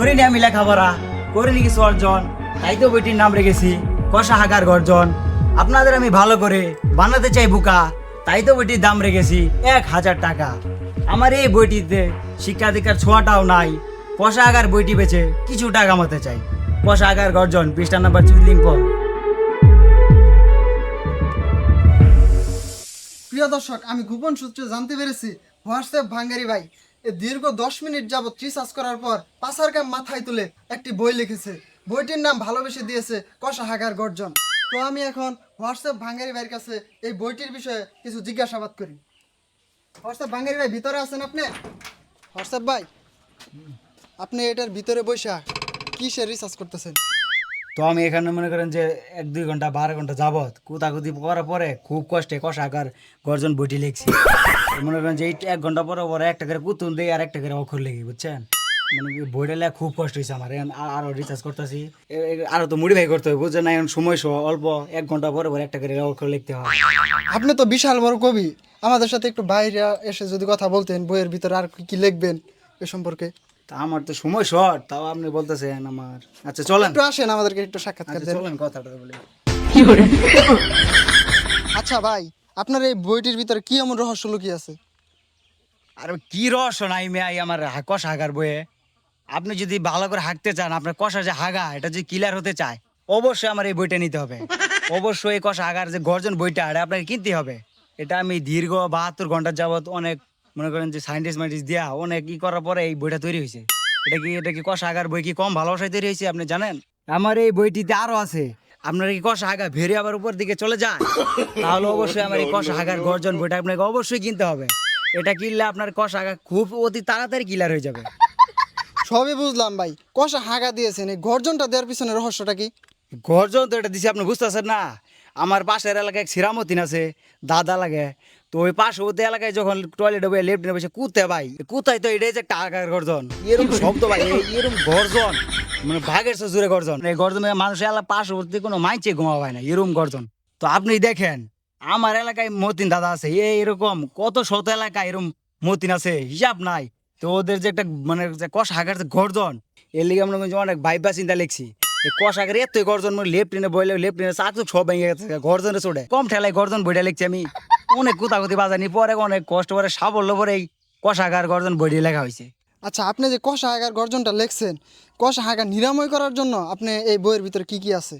করিনি আমি লেখাপড়া করিনি কিছু অর্জন তাই তো বইটির নাম রেখেছি, কষা হাগার গর্জন। আপনাদের আমি ভালো করে বানাতে চাই বুকা তাই তো বইটির দাম রেখেছি এক হাজার টাকা। আমার এই বইটিতে শিক্ষাধিকার ছোঁয়াটাও নাই, কষা আগার বইটি বেছে কিছু টাকা মতে চাই। কষা আগার গর্জন পৃষ্ঠা নাম্বার পর প্রিয় দর্শক, আমি গোপন সূত্রে জানতে পেরেছি, হোয়াটসঅ্যাপ ভাঙ্গারি ভাই দীর্ঘ দশ মিনিট যাবত রিসার্চ করার পর পাশার কাম মাথায় তুলে একটি বই লিখেছে। বইটির নাম ভালোবেসে দিয়েছে কষা হাগার গর্জন। তো আমি এখন হোয়াটসঅ্যাপ ভাঙ্গারি ভাইয়ের কাছে এই বইটির বিষয়ে কিছু জিজ্ঞাসাবাদ করি। হোয়াটসঅ্যাপ ভাঙ্গারি ভাই, ভিতরে আছেন আপনি? হোয়াটসঅ্যাপ ভাই, আপনি এটার ভিতরে বৈশা কিসের রিসার্চ করতেছেন? তো আমি এখানে মনে করেন যে এক, দুই ঘণ্টা, বারো ঘণ্টা যাবত কুতাকুতি করার পরে খুব কষ্টে কষা আকার গর্জন বইটি লিখছি। মনে করেন যে এই এক ঘণ্টা পরে পরে একটা করে কুতুন দিই আর একটা করে অক্ষর লিখি, বুঝছেন? মানে বইটা লেখা খুব কষ্ট হয়েছে আমার এখন আ- আরও রিচার্জ করতেছি। আরও তো মডিফাই করতে হবে, বুঝছেন এখন সময় সহ অল্প এক ঘণ্টা পরে পরে একটা করে অক্ষর লিখতে হয়। আপনি তো বিশাল বড় কবি। আমাদের সাথে একটু বাইরে এসে যদি কথা বলতেন, বইয়ের ভিতরে আর কি কি লিখবেন এ সম্পর্কে? তা আমার তো সময় শর্ট তাও আপনি বলতেছেন আমার। আচ্ছা চলেন। একটু আসেন আমাদেরকে একটু সাক্ষাৎকার আচ্ছা দেন। চলেন কথাটা বলি। আচ্ছা ভাই আপনার এই বইটির ভিতরে কি এমন রহস্য লুকিয়ে আছে? আর কি রস নাই মেয়াই আমার কষা হাগার বইয়ে? আপনি যদি ভালো করে হাঁকতে চান আপনার কষা যে হাগা এটা যদি ক্লিয়ার হতে চায় অবশ্যই আমার এই বইটা নিতে হবে। অবশ্যই এই কষা হাগার যে গর্জন বইটা এটা আপনাকে কিনতে হবে। এটা আমি দীর্ঘ বাহাত্তর ঘণ্টা যাবত অনেক মনে করেন যে সাইন্টিস্ট মাইন্টিস্ট দিয়া অনেক ই করার পরে এই বইটা তৈরি হয়েছে। এটা কি এটা কি কষা হাগার বই কি কম ভালোবাসায় তৈরি হয়েছে আপনি জানেন? আমার এই বইটিতে আরও আছে আপনার কি কষা হাগা ভেরে আবার উপর দিকে চলে যায়? তাহলে অবশ্যই আমার এই কষা হাগার গর্জন বইটা আপনাকে অবশ্যই কিনতে হবে। এটা কিনলে আপনার কষা হাগা খুব অতি তাড়াতাড়ি ক্লিয়ার হয়ে যাবে। সবই বুঝলাম ভাই। কষা হাগা দিয়েছেন এই গর্জনটা দেওয়ার পিছনে রহস্যটা কি? গর্জন তো এটা দিছে আপনি বুঝতেছেন না? আমার পাশের এলাকায় এক সিরামতিন আছে দাদা লাগে। তো ওই পার্শ্ববর্তী এলাকায় যখন টয়লেটে বসে লেফট বসে কুতে ভাই কুতাই তো এটাই যে একটা আগার গর্জন। এরকম শব্দ ভাই এরকম গর্জন মানে ভাগের চেয়ে জোরে গর্জন। এই গর্জনে মানুষের এলাকা পার্শ্ববর্তী কোনো মাইচে ঘুমা হয় না, এরকম গর্জন। তো আপনি দেখেন, আমার এলাকায় মতিন দাদা আছে, এই এরকম কত শত এলাকায় এরকম মতিন আছে, হিসাব নাই। তো ওদের যে একটা মানে কষ হাগার যে গর্জন, এর লিগে আমরা কিন্তু অনেক ভাইবা চিন্তা লিখছি। এই কষ হাগার এতই গর্জন মানে লেফট ট্রেনে বইলে লেফট ট্রেনে চাক চুক সব ভেঙে গেছে, গর্জনে চড়ে। কম ঠেলায় গর্জন বইটা লিখছি আমি। অনেক কুতাকুতি বাজানি পরে অনেক কষ্ট করে সাবল্য পরে এই কষ হাগার গর্জন বইটি লেখা হয়েছে আচ্ছা আপনি যে কষা গর্জনটা লিখছেন কষা নিরাময় করার জন্য আপনি এই বইয়ের ভিতরে কি কি আছে?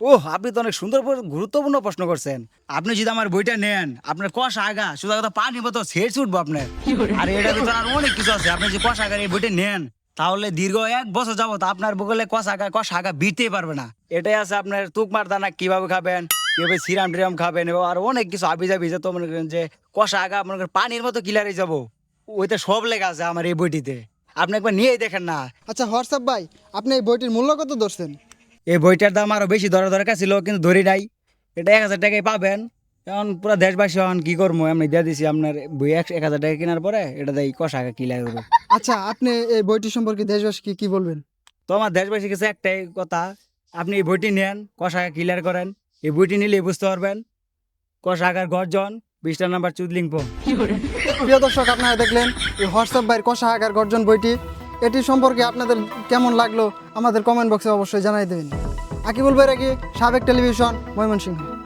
ও আপনি তো অনেক সুন্দর গুরুত্বপূর্ণ প্রশ্ন করছেন। আপনি যদি আমার বইটা নেন আপনার কষা আগা শুধু কথা পানি মতো ছেড়ে ছুটবো আপনার আর এটার ভিতরে আর অনেক কিছু আছে। আপনি যদি কষা আগার এই বইটা নেন তাহলে দীর্ঘ এক বছর যাবত আপনার বগলে কষা আগা কষা আগা বিটতেই পারবে না। এটাই আছে আপনার তুকমার দানা কীভাবে খাবেন? কীভাবে সিরাম টিরাম খাবেন আর অনেক কিছু আবি যাবি যে তো মনে করেন যে কষা আগা মনে করেন পানির মতো কিলারে যাব। ওইটা সব লেখা আছে আমার এই বইটিতে। আপনি একবার নিয়েই দেখেন না। আচ্ছা হোয়াটসঅ্যাপ ভাই আপনি এই বইটির মূল্য কত ধরছেন? এই বইটার দাম আরও বেশি ধরা দরকার ছিল কিন্তু ধরি নাই। এটা এক হাজার টাকায় পাবেন। এখন পুরো দেশবাসী এখন কি করব? আমি দিয়ে দিছি আপনার বই এক এক হাজার টাকা কেনার পরে এটা দেয় কষা কি লাগবে আচ্ছা আপনি এই বইটি সম্পর্কে দেশবাসীকে কি বলবেন? তো আমার দেশবাসীর কাছে একটাই কথা আপনি এই বইটি নেন কষা ক্লিয়ার করেন। এই বইটি নিলে বুঝতে পারবেন। কষাগার আকার গর্জন বিশটা নাম্বার চুদলিংপ। প্রিয় দর্শক আপনারা দেখলেন এই হোয়াটসঅ্যাপ ভাইয়ের কষাগার হাগার গর্জন বইটি। এটি সম্পর্কে আপনাদের কেমন লাগল আমাদের কমেন্ট বক্সে অবশ্যই জানাই দেবেন আকিবুল আগে সাবেক টেলিভিশন ময়মনসিংহ।